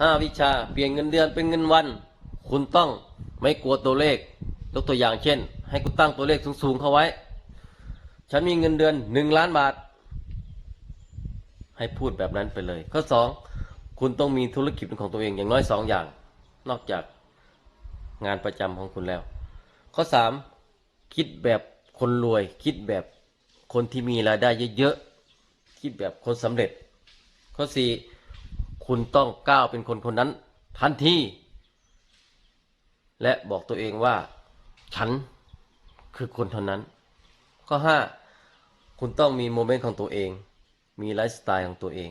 ห้าวิชาเปลี่ยนเงินเดือนเป็นเงินวัน คุณต้องไม่กลัวตัวเลขยกตัวอย่างเช่น ให้คุณตั้งตัวเลขสูงๆเข้าไว้ ฉันมีเงินเดือนหนึ่งล้านบาท ให้พูดแบบนั้นไปเลย ข้อสองคุณต้องมีธุรกิจเป็นของตัวเองอย่างน้อยสองอย่าง นอกจากงานประจำของคุณแล้ว ข้อสามคิดแบบคนรวย คิดแบบคนที่มีรายได้เยอะๆคิดแบบคนสำเร็จ ข้อสี่ คุณต้องก้าวเป็นคนคนนั้น ทันทีและบอกตัวเองว่า ฉันคือคนเท่านั้น ข้อห้าคุณต้องมีโมเมนต์ของตัวเอง มีไลฟ์สไตล์ของตัวเอง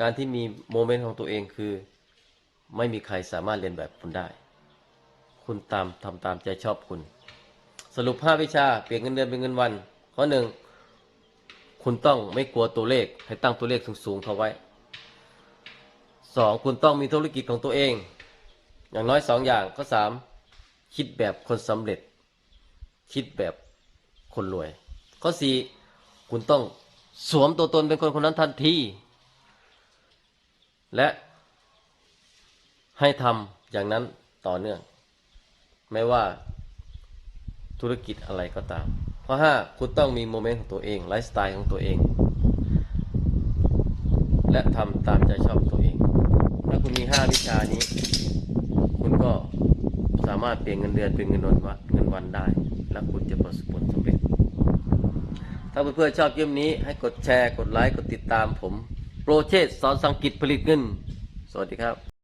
การที่มีโมเมนต์ของตัวเองคือ ไม่มีใครสามารถเรียนแบบคุณได้ คุณตามทำตามใจชอบคุณ สรุปห้าวิชา เปลี่ยนเงินเดือนเป็นเงินวัน ข้อหนึ่งคุณต้องไม่กลัวตัวเลขให้ตั้งตัวเลขสูงๆเข้าไว้ สองคุณต้องมีธุรกิจของตัวเอง อย่างน้อยสองอย่างข้อสามคิดแบบคนสำเร็จ คิดแบบคนรวย ข้อสี่คุณต้องสวมตัวตนเป็นคนคนนั้นทันที และให้ทำอย่างนั้นต่อเนื่อง ไม่ว่าธุรกิจอะไรก็ตาม ข้อห้าคุณต้องมีโมเมนต์ของตัวเอง ไลฟ์สไตล์ของตัวเอง และทำตามใจชอบตัวเอง ถ้าวิชานี้ คุณก็สามารถเปลี่ยนเงินเดือนเป็นเงินวันวันเงินวันได้ และคุณจะประสบผลสำเร็จ ถ้าเพื่อนๆชอบเยี่ยมนี้ให้กดแชร์ กดไลค์ กดติดตามผม โปรเชษสอนสังกิตผลิตเงิน สวัสดีครับ